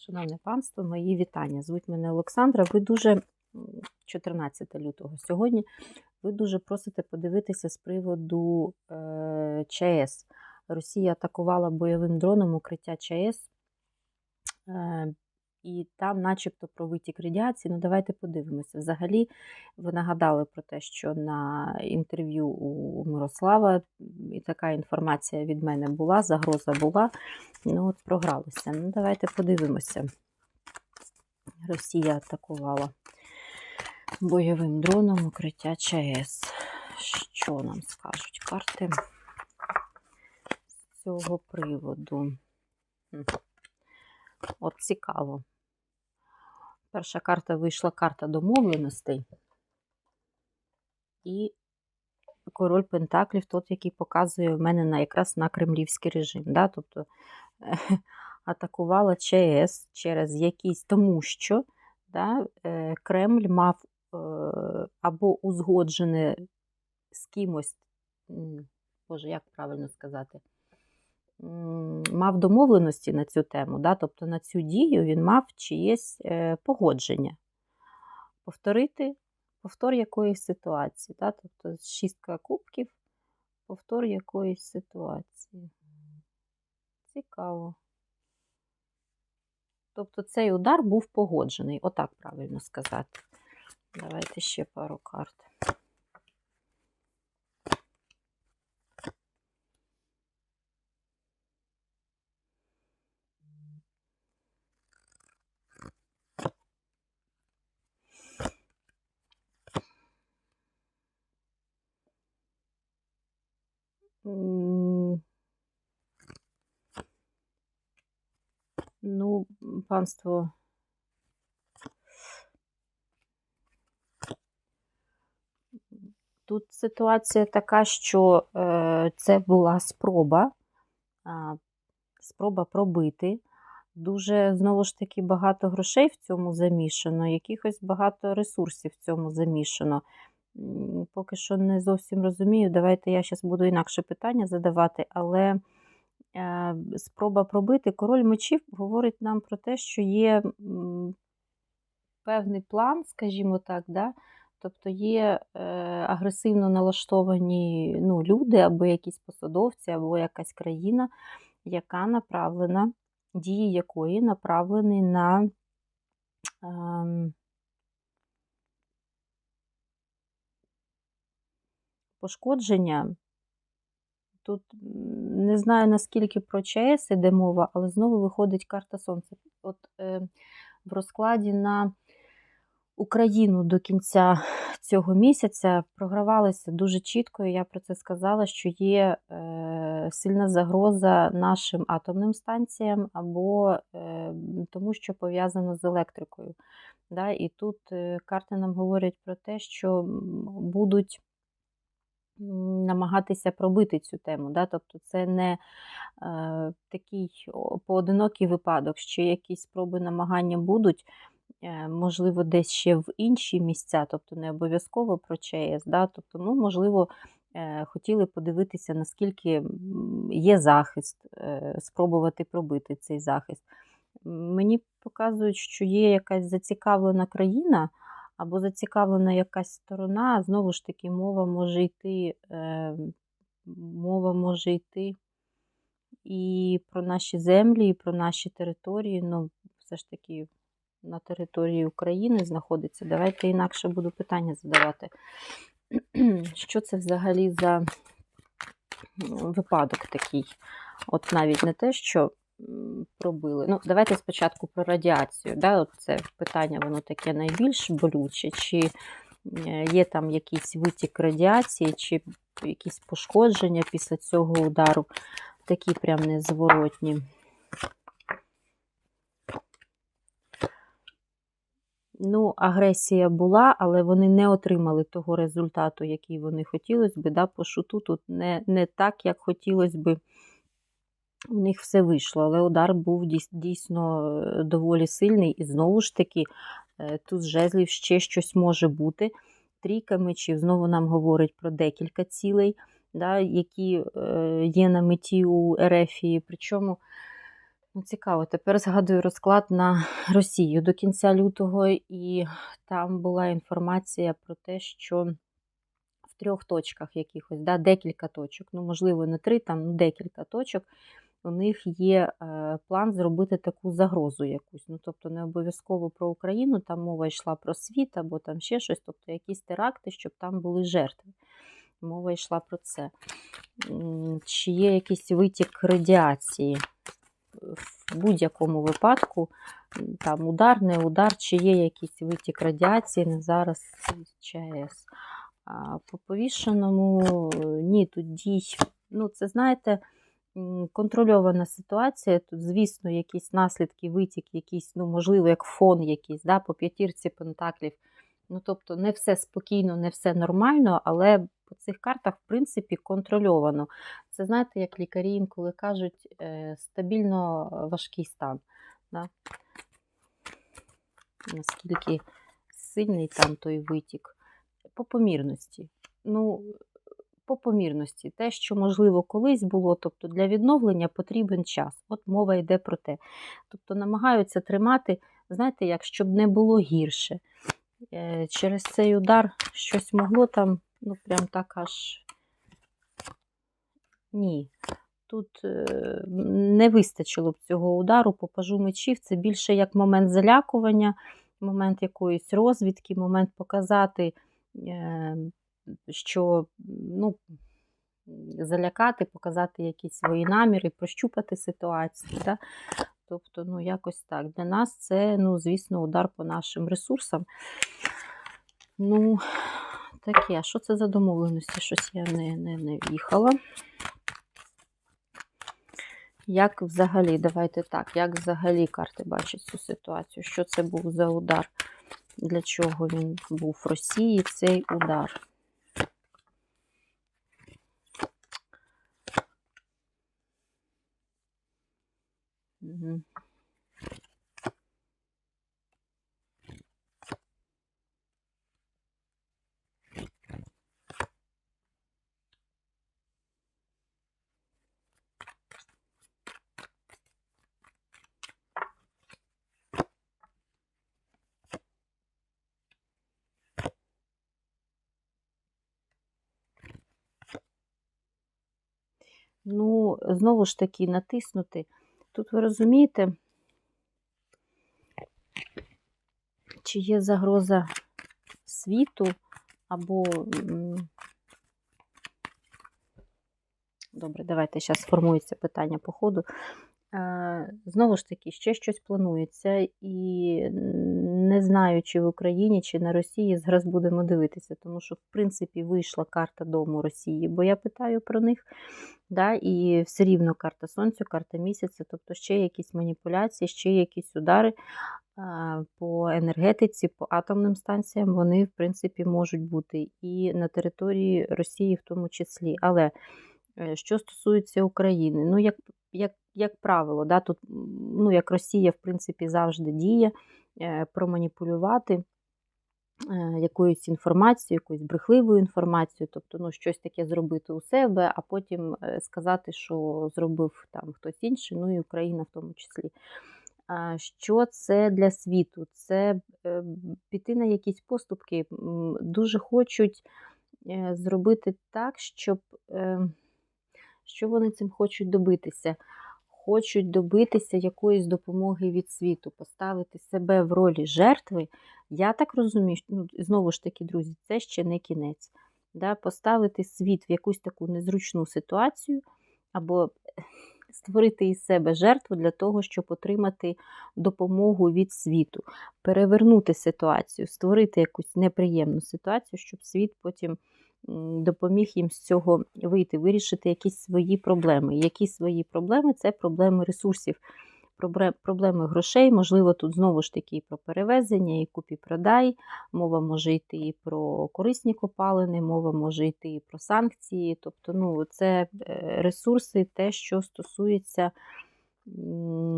Шановне панство, мої вітання. Звуть мене Олександра. Ви дуже 14 лютого сьогодні. Ви дуже просите подивитися з приводу е, ЧАЕС. Росія атакувала бойовим дроном укриття ЧАЕС. І там, начебто, про витік радіації. Ну, давайте подивимося. Взагалі, ви нагадали про те, що на інтерв'ю у Мирослава і така інформація від мене була, загроза була. Ну, от програлися. Ну, давайте подивимося. Росія атакувала бойовим дроном укриття ЧАЕС. Що нам скажуть карти з цього приводу? От цікаво. Перша карта вийшла карта домовленостей. І король Пентаклів, тот, який показує в мене на, якраз на кремлівський режим. Да? Тобто атакувала ЧС через якісь, тому що да, е, Кремль мав е, або узгоджене з кимось, Боже, як правильно сказати, мав домовленості на цю тему, да? тобто на цю дію він мав чиєсь е, погодження. Повторити повтор якоїсь ситуації. Да? Тобто шістка кубків, повтор якоїсь ситуації. Цікаво. Тобто цей удар був погоджений, отак правильно сказати. Давайте ще пару карт. Ну, панство. Тут ситуація така, що е, це була спроба, спроба пробити. Дуже, знову ж таки, багато грошей в цьому замішано, якихось багато ресурсів в цьому замішано. Поки що не зовсім розумію. Давайте я зараз буду інакше питання задавати, але е, спроба пробити король мечів говорить нам про те, що є певний план, скажімо так, да? тобто є е, агресивно налаштовані ну, люди, або якісь посадовці, або якась країна, яка направлена, дії якої направлені на пошкодження. Тут не знаю, наскільки про ЧАЕС іде мова, але знову виходить карта Сонця. От е, в розкладі на Україну до кінця цього місяця програвалися дуже чітко, і я про це сказала, що є е, сильна загроза нашим атомним станціям або е, тому, що пов'язано з електрикою. Да? І тут е, карти нам говорять про те, що будуть намагатися пробити цю тему. Да? Тобто це не е, такий поодинокий випадок, що якісь спроби намагання будуть, е, можливо, десь ще в інші місця, тобто не обов'язково про ЧАЕС. Да? Тобто, ну, можливо, е, хотіли подивитися, наскільки є захист, е, спробувати пробити цей захист. Мені показують, що є якась зацікавлена країна або зацікавлена якась сторона, знову ж таки, мова може йти, е, мова може йти і про наші землі, і про наші території. Ну, все ж таки, на території України знаходиться. Давайте інакше буду питання задавати. Що це взагалі за випадок такий? От навіть не те, що пробили. Ну, давайте спочатку про радіацію. Да? От це питання, воно таке найбільш болюче. Чи е, є там якийсь витік радіації, чи якісь пошкодження після цього удару, такі прям незворотні. Ну, агресія була, але вони не отримали того результату, який вони хотілося би. Да? По шуту тут не, не так, як хотілося би. У них все вийшло, але удар був дійсно е, доволі сильний. І знову ж таки, е, тут з жезлів ще щось може бути. Трійка мечів знову нам говорить про декілька цілей, да, які е, є на меті у Ерефії. Причому Ну, цікаво, тепер згадую розклад на Росію до кінця лютого, і там була інформація про те, що в трьох точках якихось, да, декілька точок, ну, можливо, не три, там ну, декілька точок, у них є е, план зробити таку загрозу якусь. Ну, тобто не обов'язково про Україну, там мова йшла про світ або там ще щось, тобто якісь теракти, щоб там були жертви. Мова йшла про це. Чи є якийсь витік радіації? В будь-якому випадку, там удар, не удар, чи є якийсь витік радіації не зараз ЧАЕС. А по повішеному е, ні, тут дій. Ну, це знаєте, контрольована ситуація. Тут, звісно, якісь наслідки, витік, якийсь, ну, можливо, як фон якийсь, да, по п'ятірці пентаклів. Ну, тобто, не все спокійно, не все нормально, але по цих картах, в принципі, контрольовано. Це знаєте, як лікарі інколи кажуть, е, стабільно важкий стан. Да? Наскільки сильний там той витік. По помірності. Ну, по помірності. Те, що, можливо, колись було, тобто для відновлення потрібен час. От мова йде про те. Тобто намагаються тримати, знаєте, як, щоб не було гірше. Е, Через цей удар щось могло там, ну, прям так аж. Ні. Тут е, не вистачило б цього удару по пажу мечів. Це більше як момент залякування, момент якоїсь розвідки, момент показати, е, що ну, залякати, показати якісь свої наміри, прощупати ситуацію. Да? Тобто, ну, якось так. Для нас це, ну, звісно, удар по нашим ресурсам. Ну, таке, а що це за домовленості? Щось я не, не, не в'їхала. Як взагалі, давайте так, як взагалі карти бачать цю ситуацію? Що це був за удар? Для чого він був в Росії цей удар? Ну, знову ж таки, натиснути. Тут ви розумієте, чи є загроза світу, або. Добре, давайте зараз сформується питання по ходу. Е, Знову ж таки, ще щось планується, і не знаю, чи в Україні, чи на Росії зараз будемо дивитися, тому що, в принципі, вийшла карта дому Росії, бо я питаю про них. Да, І все рівно карта Сонця, карта місяця, тобто ще якісь маніпуляції, ще якісь удари по енергетиці, по атомним станціям, вони, в принципі, можуть бути і на території Росії в тому числі. Але е, що стосується України, ну, як як, як правило, да, тут, ну, як Росія, в принципі, завжди діє, проманіпулювати е, якоюсь інформацією, якоюсь брехливою інформацією, тобто ну, щось таке зробити у себе, а потім е, сказати, що зробив там хтось інший, ну і Україна в тому числі. Що це для світу? Це е, піти на якісь поступки. Дуже хочуть е, зробити так, щоб. е, що вони цим хочуть добитися? Хочуть добитися якоїсь допомоги від світу, поставити себе в ролі жертви. Я так розумію, ну, знову ж таки, друзі, це ще не кінець. Да? Поставити світ в якусь таку незручну ситуацію, або створити із себе жертву для того, щоб отримати допомогу від світу, перевернути ситуацію, створити якусь неприємну ситуацію, щоб світ потім допоміг їм з цього вийти, вирішити якісь свої проблеми. Які свої проблеми? Це проблеми ресурсів, проблеми грошей. Можливо, тут знову ж таки і про перевезення, і купі-продай. Мова може йти і про корисні копалини, мова може йти і про санкції. Тобто, ну, це е, ресурси, те, що стосується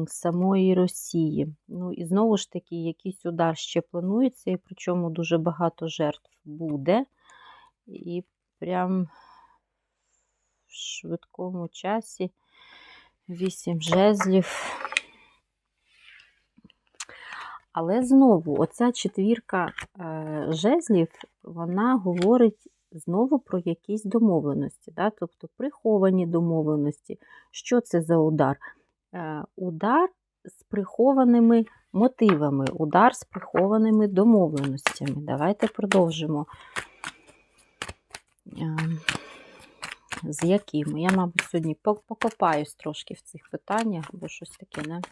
самої Росії. Ну і знову ж таки, якийсь удар ще планується, і причому дуже багато жертв буде. І прям в швидкому часі вісім жезлів. Але знову, оця четвірка е, жезлів, вона говорить знову про якісь домовленості, да? тобто приховані домовленості. Що це за удар? Е, удар з прихованими мотивами, удар з прихованими домовленостями. Давайте продовжимо. Е, з якими? Я, мабуть, сьогодні покопаюсь трошки в цих питаннях, бо щось таке, не?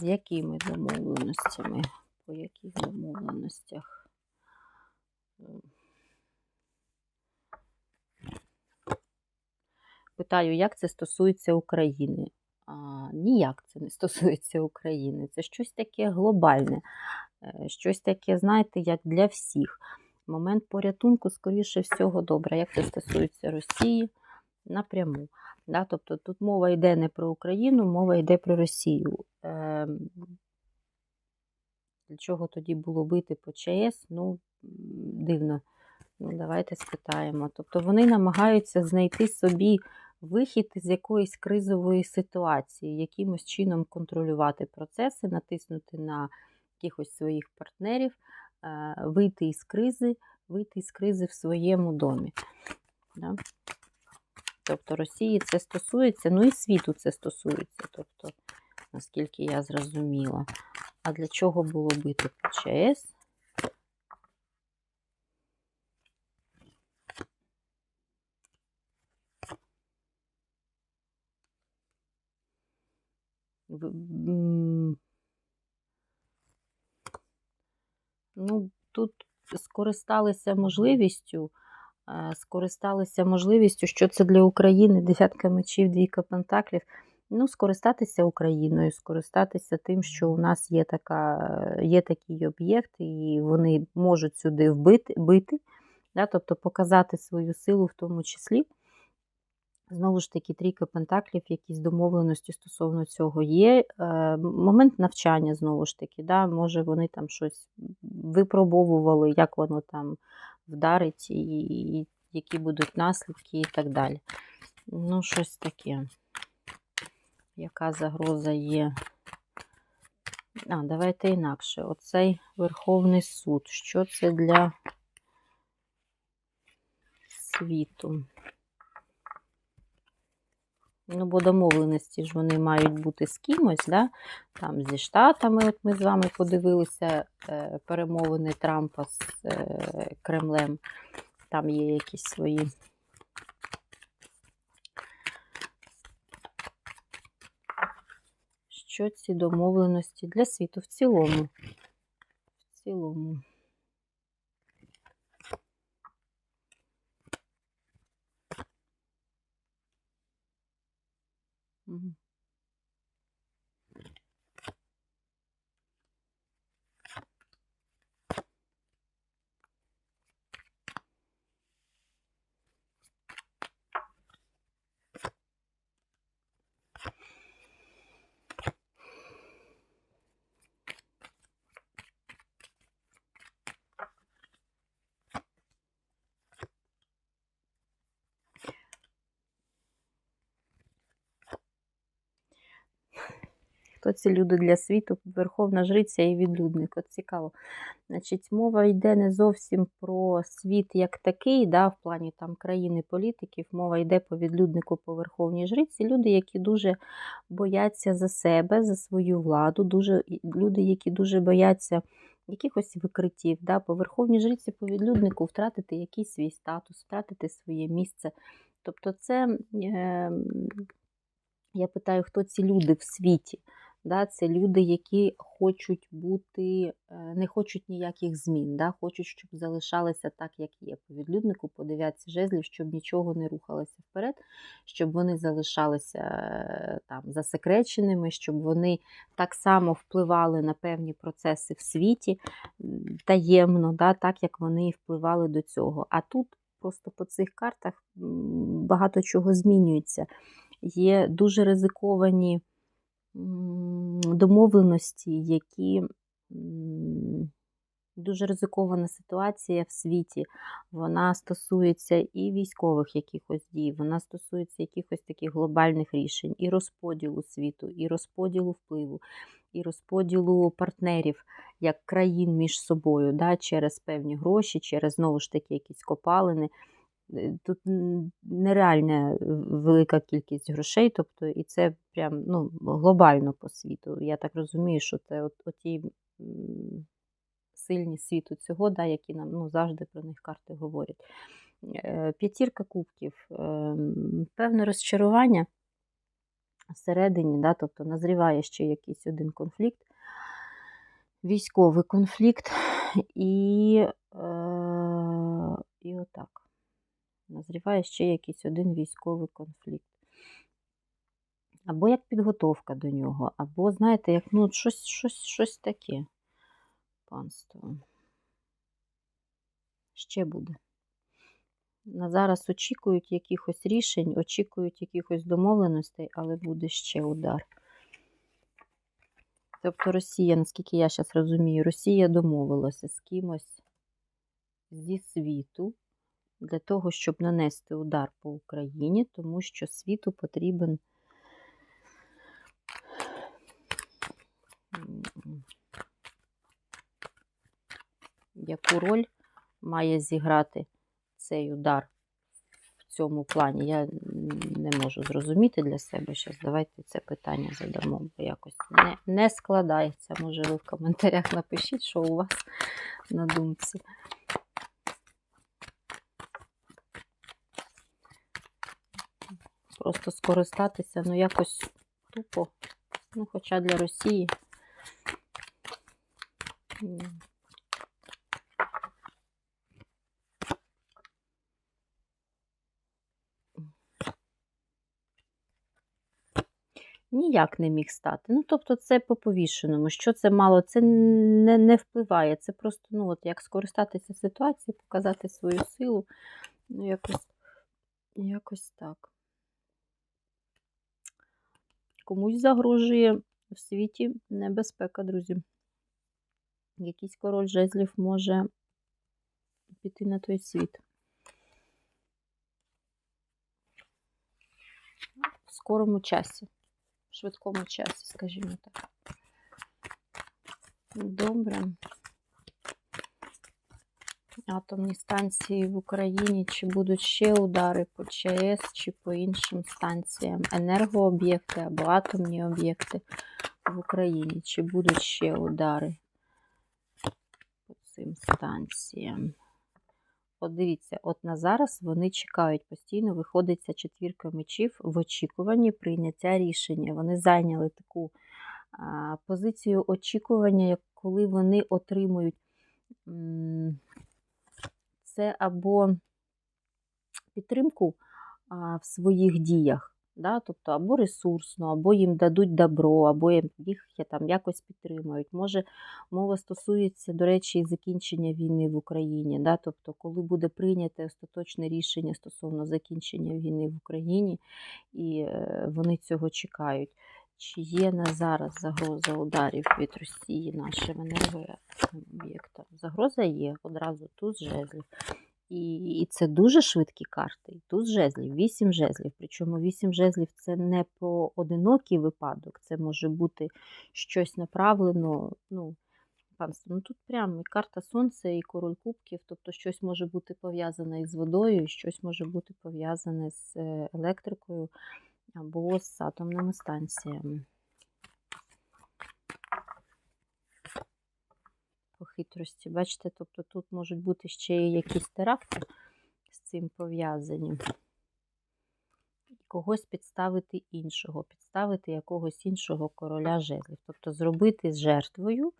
З якими домовленостями? По яких домовленостях? Питаю, як це стосується України? А, Ніяк це не стосується України. Це щось таке глобальне, е, щось таке, знаєте, як для всіх. Момент порятунку, скоріше всього, добре, як це стосується Росії напряму. Да? Тобто тут мова йде не про Україну, мова йде про Росію. Е, Для чого тоді було бити по ЧАЕС? Ну, дивно. Ну, Давайте спитаємо. Тобто вони намагаються знайти собі вихід з якоїсь кризової ситуації, якимось чином контролювати процеси, натиснути на якихось своїх партнерів, вийти із кризи, вийти із кризи в своєму домі. Да? Тобто Росії це стосується, ну і світу це стосується, тобто, наскільки я зрозуміла. А для чого було бити по Ну, тут скористалися можливістю, е, скористалися можливістю, що це для України десятка мечів, двійка пентаклів. Ну, скористатися Україною, скористатися тим, що у нас є така, є такий об'єкт, і вони можуть сюди вбити, бити, да, тобто показати свою силу в тому числі. Знову ж таки, трійка пентаклів, якісь домовленості стосовно цього є. Е, момент навчання, знову ж таки, да, може вони там щось випробовували, як воно там вдарить, і, які будуть наслідки і так далі. Ну, щось таке. Яка загроза є? А, давайте інакше. Оцей Верховний суд. Що це для світу? Ну, бо домовленості ж вони мають бути з кимось, да? там зі Штатами, от ми з вами подивилися е, перемовини Трампа з е, Кремлем. Там є якісь свої. Що ці домовленості для світу в цілому? В цілому. Mm-hmm. Хто ці люди для світу? Верховна Жриця і відлюдник. От цікаво. Значить, Мова йде не зовсім про світ як такий, да, в плані там країни політиків. Мова йде по відлюднику по Верховній Жриці. Люди, які дуже бояться за себе, за свою владу, дуже, люди, які дуже бояться якихось викриттів. Да, По Верховній Жриці, по відлюднику втратити якийсь свій статус, втратити своє місце. Тобто, це. Е я питаю, хто ці люди в світі? Да, Це люди, які хочуть бути, е, не хочуть ніяких змін, да, хочуть, щоб залишалося так, як є. По відлюднику по дев'ятці жезлів, щоб нічого не рухалося вперед, щоб вони залишалися е, там засекреченими, щоб вони так само впливали на певні процеси в світі таємно, да, так як вони впливали до цього. А тут просто по цих картах багато чого змінюється. Є дуже ризиковані домовленості, які Дуже ризикована ситуація в світі. Вона стосується і військових якихось дій, вона стосується якихось таких глобальних рішень, і розподілу світу, і розподілу впливу, і розподілу партнерів як країн між собою, да, через певні гроші, через знову ж таки якісь копалини. Е, Тут нереальна велика кількість грошей, тобто і це прям ну, глобально по світу. Я так розумію, що це от, оті сильні світу цього, да, які нам ну, завжди про них карти говорять. Е, П'ятірка кубків, е, певне розчарування всередині, да, тобто назріває ще якийсь один конфлікт, військовий конфлікт, і, е, і отак. Назріває ще якийсь один військовий конфлікт. Або як підготовка до нього, або, знаєте, як ну, щось, щось, щось таке панство. Ще буде. На зараз очікують якихось рішень, очікують якихось домовленостей, але буде ще удар. Тобто Росія, наскільки я зараз розумію, Росія домовилася з кимось зі світу для того, щоб нанести удар по Україні, тому що світу потрібен яку роль має зіграти цей удар в цьому плані. Я не можу зрозуміти для себе зараз. Давайте це питання задамо, бо якось не, не складається. Може, ви в коментарях напишіть, що у вас на думці. Просто скористатися, ну якось тупо. Ну, хоча для Росії. Ніяк не міг стати. Ну, тобто, це по повішеному. Що це мало? Це не, не впливає. Це просто, ну, от як скористатися ситуацією, показати свою силу. Ну, якось, якось так. Комусь загрожує в світі небезпека, друзі. Якийсь король жезлів може піти на той світ. В скорому часі в швидкому часі, скажімо так. Добре. Атомні станції в Україні, чи будуть ще удари по ЧАЕС, чи по іншим станціям, енергооб'єкти або атомні об'єкти в Україні, чи будуть ще удари по цим станціям. От дивіться, от на зараз вони чекають постійно, виходить ця четвірка мечів в очікуванні прийняття рішення. Вони зайняли таку позицію очікування, коли вони отримують це або підтримку в своїх діях. Да? Тобто або ресурсно, або їм дадуть добро, або їх там якось підтримують. Може, мова стосується, до речі, і закінчення війни в Україні. Да? Тобто, коли буде прийняте остаточне рішення стосовно закінчення війни в Україні, і е, вони цього чекають. Чи є на зараз загроза ударів від Росії нашим енергооб'єктам? Загроза є одразу тут жезлів. І, і це дуже швидкі карти. І Тут жезлів, вісім жезлів. Причому вісім жезлів це не поодинокий випадок, це може бути щось направлено. Ну, панство, ну тут прямо і карта Сонця, і король кубків, тобто щось може бути пов'язане із водою, щось може бути пов'язане з е, електрикою або з атомними станціями. По хитрості. Бачите, тобто тут можуть бути ще й якісь теракти з цим пов'язані. Когось підставити іншого, підставити якогось іншого короля жезлів. Тобто зробити з жертвою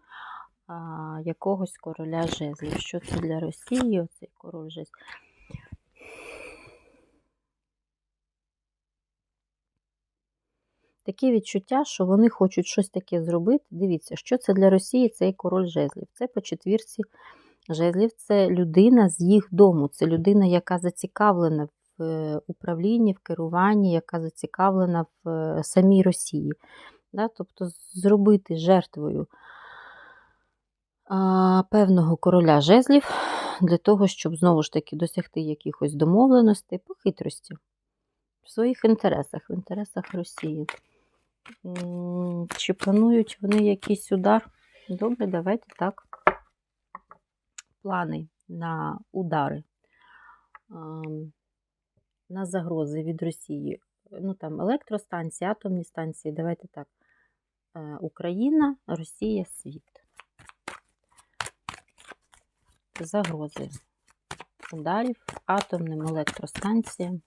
а, якогось короля жезлів. Що це для Росії, оцей король жезлів? Таке відчуття, що вони хочуть щось таке зробити. Дивіться, що це для Росії цей король жезлів. Це по четвірці жезлів, це людина з їх дому, це людина, яка зацікавлена в е, управлінні, в керуванні, яка зацікавлена в е, самій Росії. Да? Тобто зробити жертвою певного короля жезлів для того, щоб знову ж таки досягти якихось домовленостей по хитрості в своїх інтересах, в інтересах Росії. Чи планують вони якийсь удар? Добре, давайте так. Плани на удари, на загрози від Росії. Ну там електростанції, атомні станції. Давайте так. Е, Україна, Росія, світ. Загрози ударів атомним електростанціям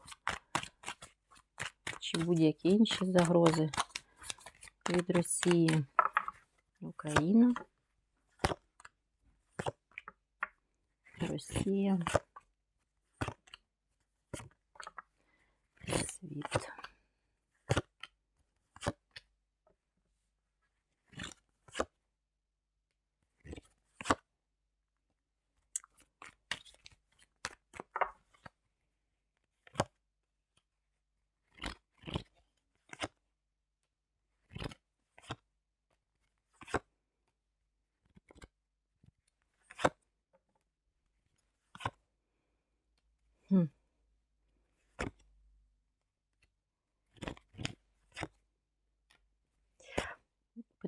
чи будь-які інші загрози від Росії. Україна. Росія. Світ.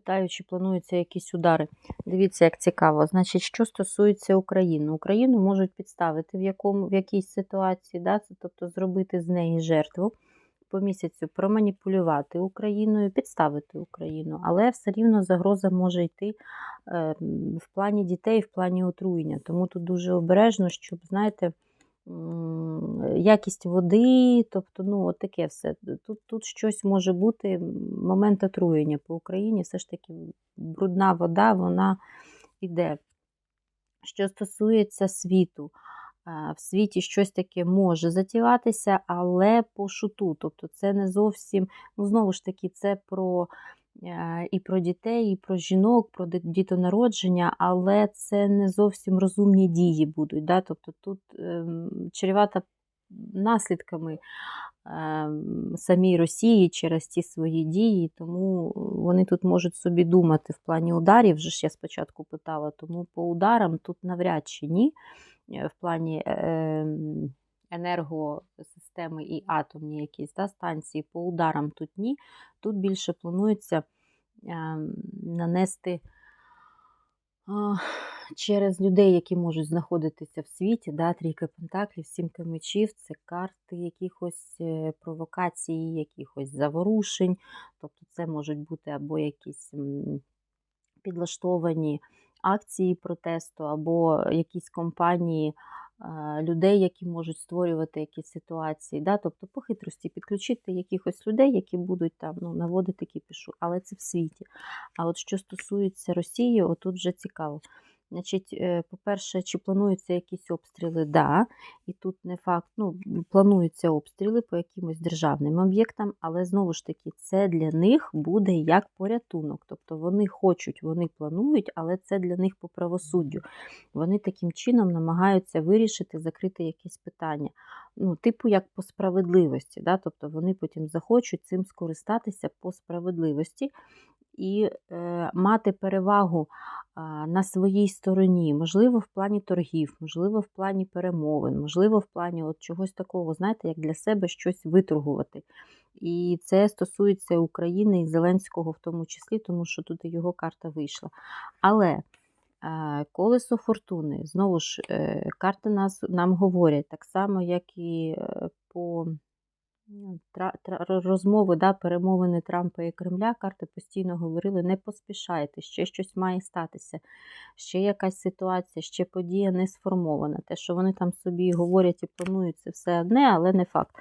Питаю, чи плануються якісь удари. Дивіться, як цікаво. Значить, що стосується України, Україну можуть підставити в якому в якійсь ситуації, да? тобто зробити з неї жертву по місяцю, проманіпулювати Україною, підставити Україну, але все рівно загроза може йти е, в плані дітей, в плані отруєння. Тому тут дуже обережно, щоб, знаєте, якість води, тобто, ну, от таке все. Тут, тут щось може бути, момент отруєння по Україні, все ж таки брудна вода, вона йде. Що стосується світу, в світі щось таке може затіватися, але по шуту. Тобто це не зовсім, ну, знову ж таки, це про і про дітей, і про жінок, про дітонародження, але це не зовсім розумні дії будуть. Да? Тобто тут ем, чревата наслідками ем, самій Росії через ті свої дії, тому вони тут можуть собі думати в плані ударів. Вже ж я спочатку питала, тому по ударам тут навряд чи ні. Е, В плані ем, енергосистеми і атомні якісь да, станції по ударам тут ні. Тут більше планується ем, нанести через людей, які можуть знаходитися в світі, да, трійка пентаклів, сімка мечів, це карти якихось е, провокацій, якихось заворушень. Тобто це можуть бути або якісь підлаштовані акції протесту, або якісь компанії людей, які можуть створювати якісь ситуації. Да? Тобто по хитрості підключити якихось людей, які будуть там ну, наводити кіпішу, але це в світі. А от що стосується Росії, отут вже цікаво. Значить, е, по-перше, чи плануються якісь обстріли? Да. І тут не факт, ну, плануються обстріли по якимось державним об'єктам, але знову ж таки, це для них буде як порятунок. Тобто вони хочуть, вони планують, але це для них по правосуддю. Вони таким чином намагаються вирішити, закрити якесь питання. Ну, типу, як по справедливості. Да? Тобто вони потім захочуть цим скористатися по справедливості і е, мати перевагу на своїй стороні, можливо, в плані торгів, можливо, в плані перемовин, можливо, в плані от чогось такого, знаєте, як для себе щось виторгувати. І це стосується України і Зеленського в тому числі, тому що тут його карта вийшла. Але е, колесо фортуни, знову ж, е, карти нас, нам говорять так само, як і по розмови, да, перемовини Трампа і Кремля, карти постійно говорили, не поспішайте, ще щось має статися, ще якась ситуація, ще подія не сформована. Те, що вони там собі говорять і планують, це все одне, але не факт.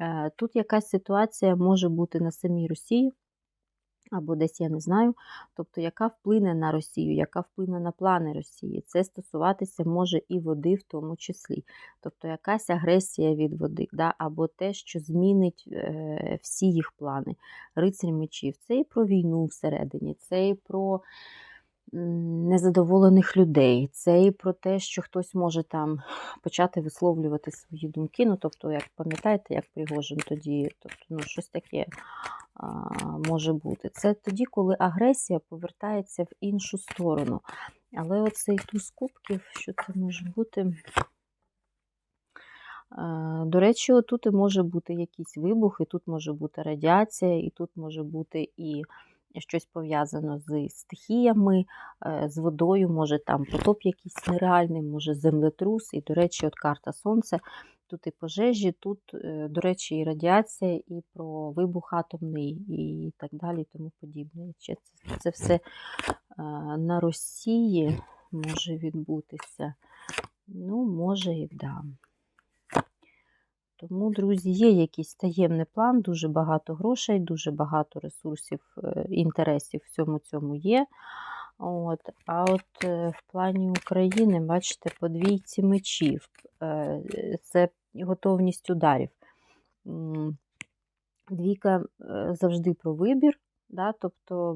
Е, Тут якась ситуація може бути на самій Росії, або десь я не знаю, тобто яка вплине на Росію, яка вплине на плани Росії. Це стосуватися може і води в тому числі. Тобто якась агресія від води, да? або те, що змінить е, всі їх плани. Рицарь мечів. Це і про війну всередині, це і про незадоволених людей, це і про те, що хтось може там почати висловлювати свої думки. Ну, тобто, як пам'ятаєте, як Пригожин тоді, тобто, ну, щось таке а, може бути. Це тоді, коли агресія повертається в іншу сторону. Але оцей туз кубків, що це може бути? До речі, отут і може бути якийсь вибух, і тут може бути радіація, і тут може бути і щось пов'язано з стихіями, е, з водою, може там потоп якийсь нереальний, може землетрус. І, до речі, от карта Сонця, тут і пожежі, тут, е, до речі, і радіація, і про вибух атомний, і так далі, і тому подібне. Це, це все е, на Росії може відбутися. Ну, може і да. Тому, друзі, є якийсь таємний план, дуже багато грошей, дуже багато ресурсів, е, інтересів в цьому цьому є. От. А от е, в плані України, бачите, по двійці мечів. Е, Це готовність ударів. Двійка завжди про вибір. Да? Тобто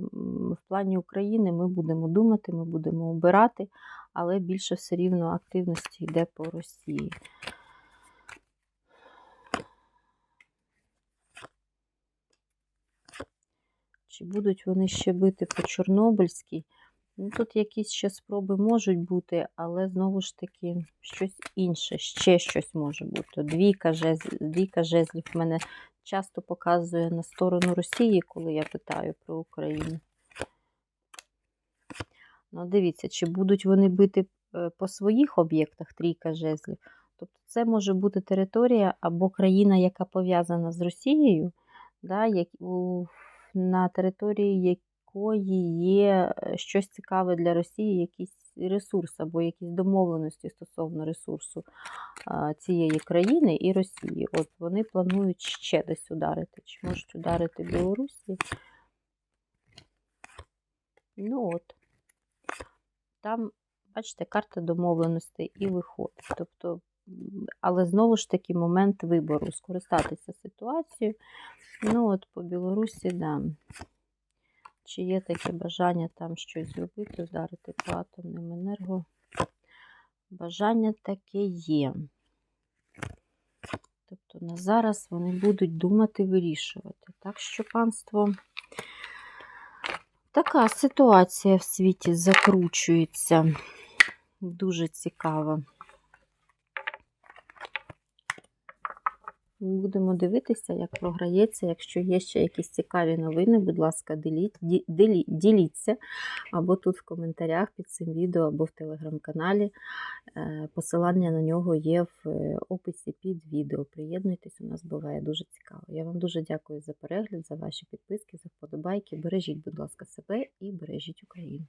в плані України ми будемо думати, ми будемо обирати, але більше все рівно активності йде по Росії. Чи будуть вони ще бити по Чорнобильській? Ну, тут якісь ще спроби можуть бути, але знову ж таки щось інше, ще щось може бути. Двійка, жезл, двійка жезлів мене часто показує на сторону Росії, коли я питаю про Україну. Ну, дивіться, чи будуть вони бити е, по своїх об'єктах трійка жезлів. Тобто це може бути територія або країна, яка пов'язана з Росією, да, як, у, на території якої є е, щось цікаве для Росії, якийсь ресурс або якісь домовленості стосовно ресурсу цієї країни і Росії. От вони планують ще десь ударити. Чи можуть ударити Білорусі? Ну от. Там, бачите, карта домовленостей і виходить. Тобто, але знову ж таки момент вибору, скористатися ситуацією. Ну, от по Білорусі, да. Чи є таке бажання там щось зробити, вдарити по атомним енерго? Бажання таке є. Тобто на зараз вони будуть думати вирішувати. Так що, панство, така ситуація в світі закручується. Дуже цікава. Будемо дивитися, як програється. Якщо є ще якісь цікаві новини, будь ласка, діліть, ділі- діліться або тут в коментарях під цим відео, або в телеграм-каналі. Е, Посилання на нього є в е, описі під відео. Приєднуйтесь, у нас буває дуже цікаво. Я вам дуже дякую за перегляд, за ваші підписки, за вподобайки. Бережіть, будь ласка, себе і бережіть Україну.